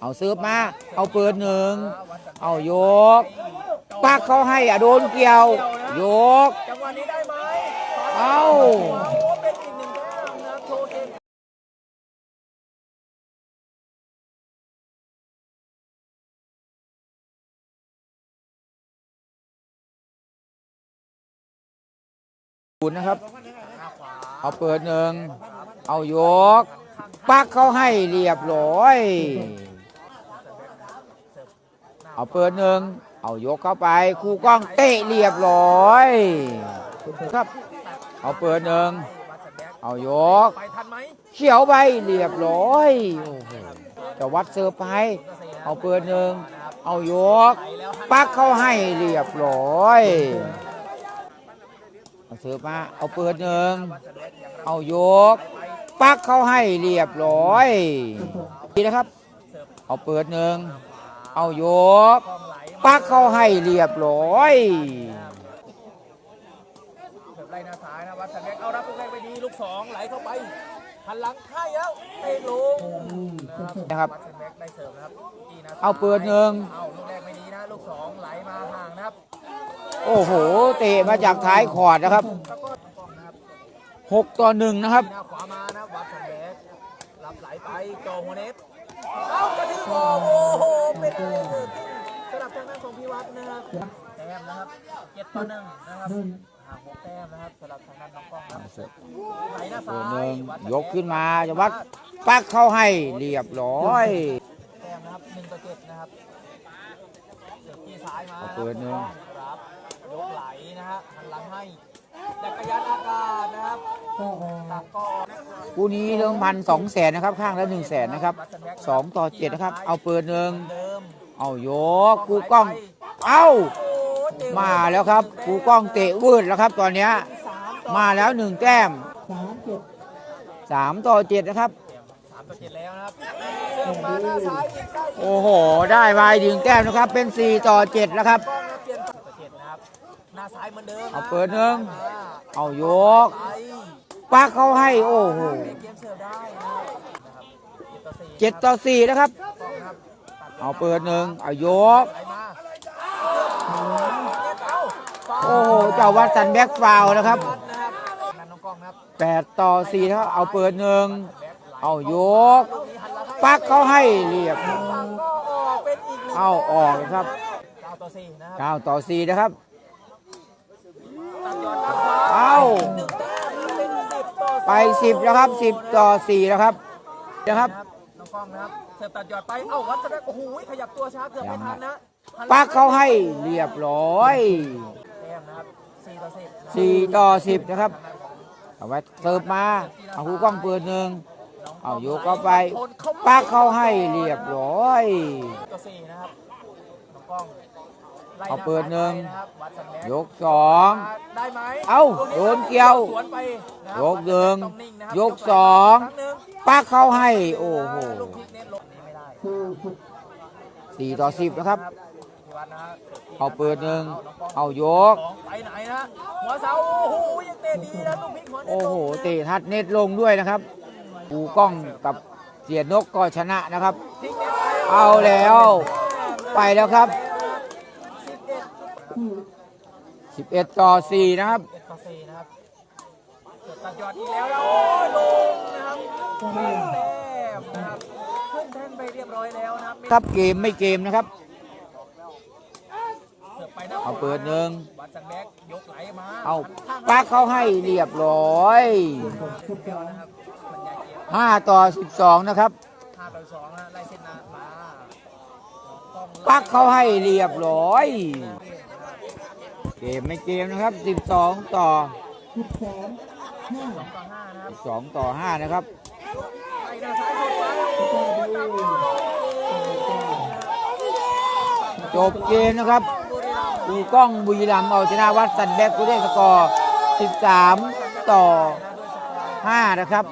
เอาเสิร์ฟมา เอาเปิดหนึ่ง เอายก ปักเขาให้อะโดนเกี่ยว ยก จังหวะนี้ได้ไหมเอา โอ้เป็นอีกหนึ่งแต้มนะครับโชว์เกมคุณนะครับ เอาเปิดหนึ่ง เอายก ปักเขาให้เรียบร้อย เอาเปิดหนึ่งเอายกเข้าไปครูกล้องเตะเรียบร้อยครับ เอาเปิดหนึ่งเอายกเขียวไปเรียบร้อยจะวัดเซอร์ไปเอาเปิดหนึ่งเอายก ปักเข้าให้เรียบร้อยเอาเสิร์ฟมาเอาเปิดหนึ่งเอายก ปักเข้าให้เรียบร้อยดีนะครับ เอาเปิดหนึ่ง เอายกปักเขาให้เรียบร้อยเสิร์ฟไล่หน้าซ้ายนะวัดสันแบกเอารับลูกแรกไปดีลูกสองไหลเข้าไปหันหลังให้แล้วเตะลงนะครับวัดสันแบกได้เสิร์ฟนะครับจีนะเอาเปิดหนึ่งเอาลูกแรกไม่ดีนะลูกสองไหลมาห่างนะครับ โอ้โหเตะมาจากท้ายขอดนะครับแล้วก็กองนะครับหกต่อหนึ่งนะครับหน้าขวามานะวัดสันแบกรับไหลไปโจหัวเน็ต เอากระทิงโอ้โห เป็นเรื่องสำหรับทางด้านของพี่วัดนะครับแต้มนะครับเจ็ดต่อหนึ่งนะครับห่างหกแต้มนะครับสำหรับทางด้านน้องกล้องนะครับไหลหน้าตัซ้าวยหนึ่งวัดสันแบยกขึ้นมาจะวัดปักเข้าให้เรียบร้อยแต้มนะครับหนึ่งต่อเจ็ดนะครับเสิร์ฟที่ซ้ายมาเอาเปิดหนึ่งครับยกไหลนะฮะหันหลังให้จักรยานอากาศนะครับตักก็ คู่นี้เริ่มพันสองแสนนะครับ ข้างละหนึ่งแสนนะครับสองต่อเจ็ดนะครับ เอาเปิดหนึ่งเอายกกูกล้อง เอ้า มาแล้วครับกูกล้องเตะวืดแล้วครับ ตอนเนี้ยมาแล้วหนึ่งแต้มสามต่อเจ็ดนะครับสามต่อเจ็ดแล้วนะครับโอ้โห ได้มาอีกหนึ่งแต้มนะครับ เป็นสี่ต่อเจ็ดแล้วครับเอเจ็ดนะครับหน้าซ้ายเหมือนเดิมเอาเปิดหนึ่งเอายก ปปักเขาให้โอ้โหเจ็ดต่อสี่นะครับ เอาเปิดหนึ่งเอายก โอ้โหเจ้าวัดสันแบ็กฟาวนะครับแปดต่อสี่นะครับเอาเปิดหนึ่งเอายก ปักเขาให้เรียบเอาออกนะครับเก้าต่อสี่นะครับเก้าต่อสี่นะครับตัดยอดด้า ไปสิบแล้วครับสิบต่อสี่แล้วครับนะครับครับน้องกล้องนะครับเสิร์ฟตัดยอดไปเอ้าวัดแสดงโอ้โหขยับตัวช้าเกือบไม่ทันนะปักเขาให้เรียบร้อยแต้มนะครับสี่ต่อสิบสี่ต่อสิบนะครับเอาไว้เสิร์ฟมาเอาหูกล้องเปิดหนึ่งเอายกเข้าไปปักเขาให้เรียบร้อยต่อสี่นะครับน้องกล้องไล่ เอาเปิดหนึ่งะครับวัดสันแบกยกสองได้ไหมเอ้าโดนเกี่ยวสวนไปนะครับยกหนึ่งต้องนิ่นะครับยกสองครั้งหนึ่งปักเขาให้ โอ้โหลูกพลิกเน้นลงนี้ไม่ได้สี่ต่อสิบนะครับพี่วัดนะฮะเอาเปิดหนึ่งเอายกสองไปไหนนะหัวเสาโอ้โหยังเตะดีนะลูกพลิกหัวเน็ตโอ้โหลงนะเตะทัดเน็ตลงด้วยนะครับปูกล้องกับเสียนกก็ชนะนะครับพลิกเน็ตไปเอาแล้วไปแล้วครับ สิบเอ็ด11ต่อ4นะครับ เอ็ดต่อสี่นะครับเกิดตัดยอดอีกแล้วแล้วโอ้ยลงนะครับแต้มนะครับขึ้นแท่นไปเรียบร้อยแล้วนะครับครับเกมไม่เกมนะครับ เสิร์ฟไปนะเอาเปิดหนึ่ง วัดสันแบกยกไหลมาเอาข้างปักเขาให้เรียบร้อยเดียวนะครับบรรยายเกม5ต่อ12นะครับ ห้าต่อสองนะไล่เส้นนามาต้องปักเขาให้เรียบร้อย เกมไม่เกมนะครับ 12 ต่อ2ต่อ5นะครับ2ต่อ 5 นะครับจบเกมนะครับบุรีรัมย์ปูกล้องบุรีรัมเอาชนะวัดสันแบกกูได้สกอร์ 13 ต่อ 5 นะครับ